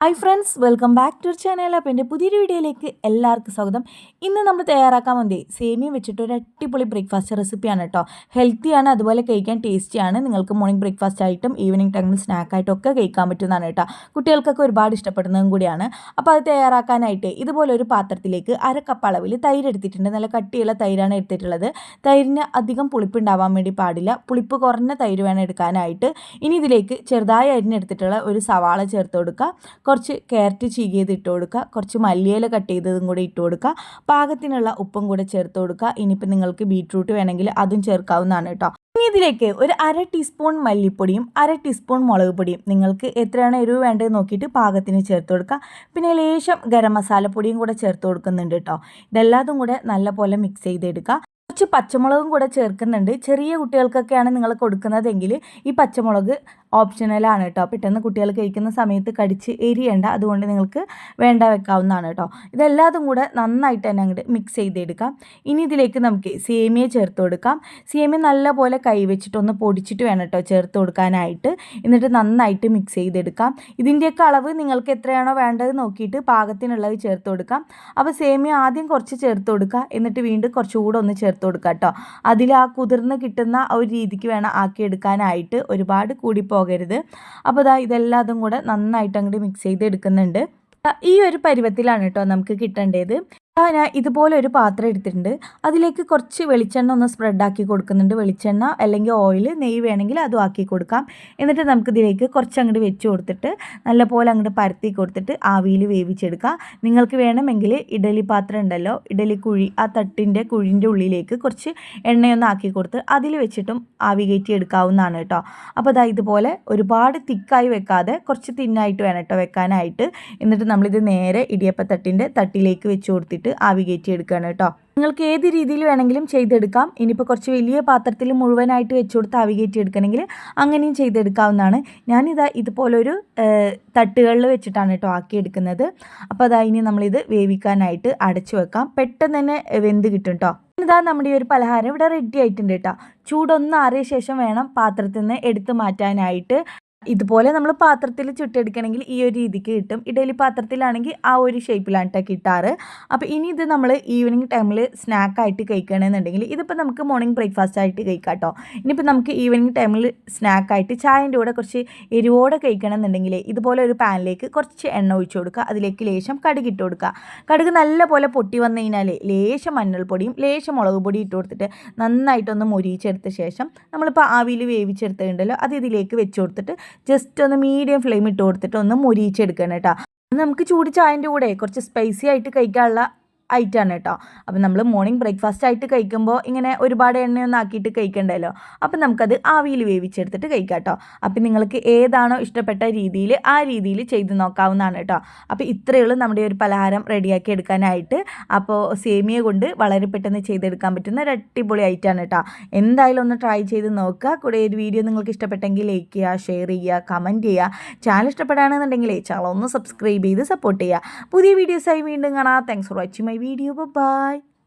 Hi friends welcome back to channel അപ്പോൾ എന്റെ പുതിയൊരു വീഡിയോയിലേക്ക് എല്ലാവർക്കും സ്വാഗതം. ഇന്ന് നമ്മൾ തയ്യാറാക്കാൻ മതി സേമിയ വെച്ചിട്ട് ഒരു അടിപൊളി ബ്രേക്ക്ഫാസ്റ്റ് റെസിപ്പിയാണ് കേട്ടോ. ഹെൽത്തിയാണ് അതുപോലെ കഴിക്കാൻ ടേസ്റ്റിയാണ് നിങ്ങൾക്ക് മോർണിംഗ് ബ്രേക്ക്ഫാസ്റ്റ് ആയിട്ടും ഈവനിങ് ടൈമിൽ സ്നാക്കായിട്ടും ഒക്കെ കഴിക്കാൻ പറ്റുന്നതാണ് കേട്ടോ. കുട്ടികൾക്കൊക്കെ ഒരുപാട് ഇഷ്ടപ്പെടുന്നതും കൂടിയാണ്. അപ്പോൾ അത് തയ്യാറാക്കാനായിട്ട് ഇതുപോലെ ഒരു പാത്രത്തിലേക്ക് അര കപ്പ് അളവിൽ തൈര് എടുത്തിട്ടുണ്ട്. നല്ല കട്ടിയുള്ള തൈരാണ് എടുത്തിട്ടുള്ളത്. തൈരിന് അധികം പുളിപ്പുണ്ടാവാൻ വേണ്ടി പാടില്ല. പുളിപ്പ് കുറഞ്ഞ തൈര് വേണം എടുക്കാനായിട്ട്. ഇനി ഇതിലേക്ക് ചെറുതായി അരിഞ്ഞെടുത്തിട്ടുള്ള ഒരു സവാള ചേർത്ത് കൊടുക്കുക കുറച്ച് ക്യാരറ്റ് ചീകിയത് ഇട്ട് കൊടുക്കുക. കുറച്ച് മല്ലിയില കട്ട് ചെയ്തതും കൂടി ഇട്ട് കൊടുക്കുക. പാകത്തിനുള്ള ഉപ്പും കൂടെ ചേർത്ത് കൊടുക്കുക. ഇനിയിപ്പോൾ നിങ്ങൾക്ക് ബീട്രൂട്ട് വേണമെങ്കിൽ അതും ചേർക്കാവുന്നതാണ് കേട്ടോ. ഇനി ഇതിലേക്ക് ഒരു അര ടീസ്പൂൺ മല്ലിപ്പൊടിയും അര ടീസ്പൂൺ മുളക് പൊടിയും നിങ്ങൾക്ക് എത്രയാണ് എരിവ് വേണ്ടത് നോക്കിയിട്ട് പാകത്തിന് ചേർത്ത് കൊടുക്കുക. പിന്നെ ലേശം ഗരം മസാലപ്പൊടിയും കൂടെ ചേർത്ത് കൊടുക്കുന്നുണ്ട് കേട്ടോ. ഇതെല്ലാതും കൂടെ നല്ലപോലെ മിക്സ് ചെയ്തെടുക്കുക. കുറച്ച് പച്ചമുളകും കൂടെ ചേർക്കുന്നുണ്ട്. ചെറിയ കുട്ടികൾക്കൊക്കെയാണ് നിങ്ങൾ കൊടുക്കുന്നതെങ്കിൽ ഈ പച്ചമുളക് ഓപ്ഷണലാണ് കേട്ടോ പെട്ടെന്ന് കുട്ടികൾ കഴിക്കുന്ന സമയത്ത് കടിച്ച് എരിയേണ്ട. അതുകൊണ്ട് നിങ്ങൾക്ക് വേണ്ട വെക്കാവുന്നതാണ് കേട്ടോ ഇതെല്ലാതും കൂടെ നന്നായിട്ട് തന്നെ അങ്ങോട്ട് മിക്സ് ചെയ്തെടുക്കാം. ഇനി ഇതിലേക്ക് നമുക്ക് സേമിയ ചേർത്ത് കൊടുക്കാം. സേമിയ നല്ലപോലെ കൈ വെച്ചിട്ട് ഒന്ന് പൊടിച്ചിട്ട് വേണം കേട്ടോ ചേർത്ത് കൊടുക്കാനായിട്ട്. എന്നിട്ട് നന്നായിട്ട് മിക്സ് ചെയ്തെടുക്കാം. ഇതിന്റെയൊക്കെ അളവ് നിങ്ങൾക്ക് എത്രയാണോ വേണ്ടത് നോക്കിയിട്ട് പാകത്തിനുള്ളത് ചേർത്ത് കൊടുക്കാം. അപ്പോൾ സേമിയ ആദ്യം കുറച്ച് ചേർത്ത് കൊടുക്കുക എന്നിട്ട് വീണ്ടും കുറച്ചുകൂടെ ഒന്ന് ചേർത്ത് കൊടുക്കുക കേട്ടോ അതിൽ ആ കുതിർന്ന് കിട്ടുന്ന ഒരു രീതിക്ക് വേണം ആക്കിയെടുക്കാനായിട്ട് ഒരുപാട് കൂടി പോകരുത്. അപ്പോൾ ഇതാ ഇതെല്ലാം കൂടെ നന്നായിട്ട് അങ്ങോട്ട് മിക്സ് ചെയ്ത് എടുക്കുന്നുണ്ട് ഈ ഒരു പരുവത്തിലാണ് കേട്ടോ നമുക്ക് കിട്ടേണ്ടത്. ഞാൻ ഇതുപോലെ ഒരു പാത്രം എടുത്തിട്ടുണ്ട്. അതിലേക്ക് കുറച്ച് വെളിച്ചെണ്ണ ഒന്ന് സ്പ്രെഡാക്കി കൊടുക്കുന്നുണ്ട്. വെളിച്ചെണ്ണ അല്ലെങ്കിൽ ഓയിൽ നെയ്യ് വേണമെങ്കിൽ അതും ആക്കി കൊടുക്കാം. എന്നിട്ട് നമുക്ക് ഇതിലേക്ക് കുറച്ച് അങ്ങോട്ട് വെച്ച് കൊടുത്തിട്ട് നല്ലപോലെ അങ്ങോട്ട് പരത്തി കൊടുത്തിട്ട് ആവിയിൽ വേവിച്ചെടുക്കാം. നിങ്ങൾക്ക് വേണമെങ്കിൽ ഇഡലി പാത്രം ഉണ്ടല്ലോ ഇഡലി കുഴി ആ തട്ടിന്റെ കുഴിന്റെ ഉള്ളിലേക്ക് കുറച്ച് എണ്ണയൊന്ന് ആക്കി കൊടുത്ത് അതിൽ വെച്ചിട്ടും ആവി കയറ്റി എടുക്കാവുന്നതാണ് കേട്ടോ. അപ്പോൾ അതാ ഇതുപോലെ ഒരുപാട് തിക്കായി വെക്കാതെ കുറച്ച് തിന്നായിട്ട് വേണം കേട്ടോ വെക്കാനായിട്ട്. എന്നിട്ട് നമ്മളിത് നേരെ ഇടിയപ്പത്തട്ടിന്റെ തട്ടിലേക്ക് വെച്ച് കൊടുത്തിട്ട് ചെയ്തിട്ട് ആവി കയറ്റി എടുക്കുകയാണ് കേട്ടോ. നിങ്ങൾക്ക് ഏത് രീതിയിൽ വേണമെങ്കിലും ചെയ്തെടുക്കാം. ഇനിയിപ്പോൾ കുറച്ച് വലിയ പാത്രത്തിൽ മുഴുവനായിട്ട് വെച്ച് കൊടുത്ത് ആവി കയറ്റി എടുക്കണമെങ്കിൽ അങ്ങനെയും ചെയ്തെടുക്കാവുന്നതാണ്. ഞാനിതാ ഇതുപോലൊരു തട്ടുകളിൽ വെച്ചിട്ടാണ് കേട്ടോ ആക്കിയെടുക്കുന്നത്. അപ്പോൾ അതാ ഇനി നമ്മളിത് വേവിക്കാനായിട്ട് അടച്ചു വെക്കാം. പെട്ടെന്ന് തന്നെ വെന്ത് കിട്ടും കേട്ടോ. ഇതാ നമ്മുടെ ഈ ഒരു പലഹാരം ഇവിടെ റെഡി ആയിട്ടുണ്ട് കേട്ടോ. ചൂടൊന്ന് ആറിയ ശേഷം വേണം പാത്രത്തിൽ നിന്ന് എടുത്തു മാറ്റാനായിട്ട്. ഇതുപോലെ നമ്മൾ പാത്രത്തിൽ ചുട്ടെടുക്കണമെങ്കിൽ ഈ ഒരു രീതിക്ക് കിട്ടും. ഇഡലി പാത്രത്തിലാണെങ്കിൽ ആ ഒരു ഷേപ്പിലാണ് കേട്ടോ കിട്ടാറ്. അപ്പോൾ ഇനി ഇത് നമ്മൾ ഈവനിങ് ടൈമിൽ സ്നാക്കായിട്ട് കഴിക്കണമെന്നുണ്ടെങ്കിൽ ഇതിപ്പോൾ നമുക്ക് മോർണിംഗ് ബ്രേക്ക്ഫാസ്റ്റ് ആയിട്ട് കഴിക്കാം കേട്ടോ ഇനിയിപ്പോൾ നമുക്ക് ഈവനിങ് ടൈമിൽ സ്നാക്കായിട്ട് ചായന്റെ കൂടെ കുറച്ച് എരിവോടെ കഴിക്കണമെന്നുണ്ടെങ്കിൽ ഇതുപോലെ ഒരു പാനിലേക്ക് കുറച്ച് എണ്ണ ഒഴിച്ചു കൊടുക്കുക. അതിലേക്ക് ലേശം കടുക് ഇട്ട് കൊടുക്കുക. കടുക് നല്ലപോലെ പൊട്ടി വന്നു കഴിഞ്ഞാൽ ലേശം മഞ്ഞൾപ്പൊടിയും ലേശം മുളക് പൊടി ഇട്ട് കൊടുത്തിട്ട് നന്നായിട്ടൊന്ന് മൊരിയിച്ചെടുത്ത ശേഷം നമ്മളിപ്പോൾ ആവിയിൽ വേവിച്ചെടുത്തിട്ടുണ്ടല്ലോ അത് ഇതിലേക്ക് വെച്ച് കൊടുത്തിട്ട് ജസ്റ്റ് ഒന്ന് മീഡിയം ഫ്ലെയിം ഇട്ട് കൊടുത്തിട്ട് ഒന്ന് മുരിയിച്ചെടുക്കണം കേട്ടോ. നമുക്ക് ചൂട് ചായന്റെ കൂടെ കുറച്ച് സ്പൈസി ആയിട്ട് കഴിക്കാനുള്ള ഐറ്റാണ് കേട്ടോ. അപ്പം നമ്മൾ മോർണിംഗ് ബ്രേക്ക്ഫാസ്റ്റ് ആയിട്ട് കഴിക്കുമ്പോൾ ഇങ്ങനെ ഒരുപാട് എണ്ണയൊന്നും ആക്കിയിട്ട് കഴിക്കണ്ടല്ലോ. അപ്പം നമുക്കത് ആവിയിൽ വേവിച്ചെടുത്തിട്ട് കഴിക്കാം കേട്ടോ. അപ്പം നിങ്ങൾക്ക് ഏതാണോ ഇഷ്ടപ്പെട്ട രീതിയിൽ ആ രീതിയിൽ ചെയ്ത് നോക്കാവുന്നതാണ് കേട്ടോ. അപ്പോൾ ഇത്രയേ ഉള്ളൂ നമ്മുടെ ഒരു പലഹാരം റെഡിയാക്കി എടുക്കാനായിട്ട്. അപ്പോൾ സേമിയ കൊണ്ട് വളരെ പെട്ടെന്ന് ചെയ്തെടുക്കാൻ പറ്റുന്ന ഒരു അടിപൊളി ആയിട്ടാണ് കേട്ടോ. എന്തായാലും ഒന്ന് ട്രൈ ചെയ്ത് നോക്കുക. കൂടെ ഒരു വീഡിയോ നിങ്ങൾക്ക് ഇഷ്ടപ്പെട്ടെങ്കിൽ ലൈക്ക് ചെയ്യുക ഷെയർ ചെയ്യുക കമന്റ് ചെയ്യുക. ചാനൽ ഇഷ്ടപ്പെടുകയാണെന്നുണ്ടെങ്കിൽ ചാനൽ ഒന്ന് സബ്സ്ക്രൈബ് ചെയ്ത് സപ്പോർട്ട് ചെയ്യുക. പുതിയ വീഡിയോസായി വീണ്ടും കാണാം. Thanks for watching my video. Bye-bye.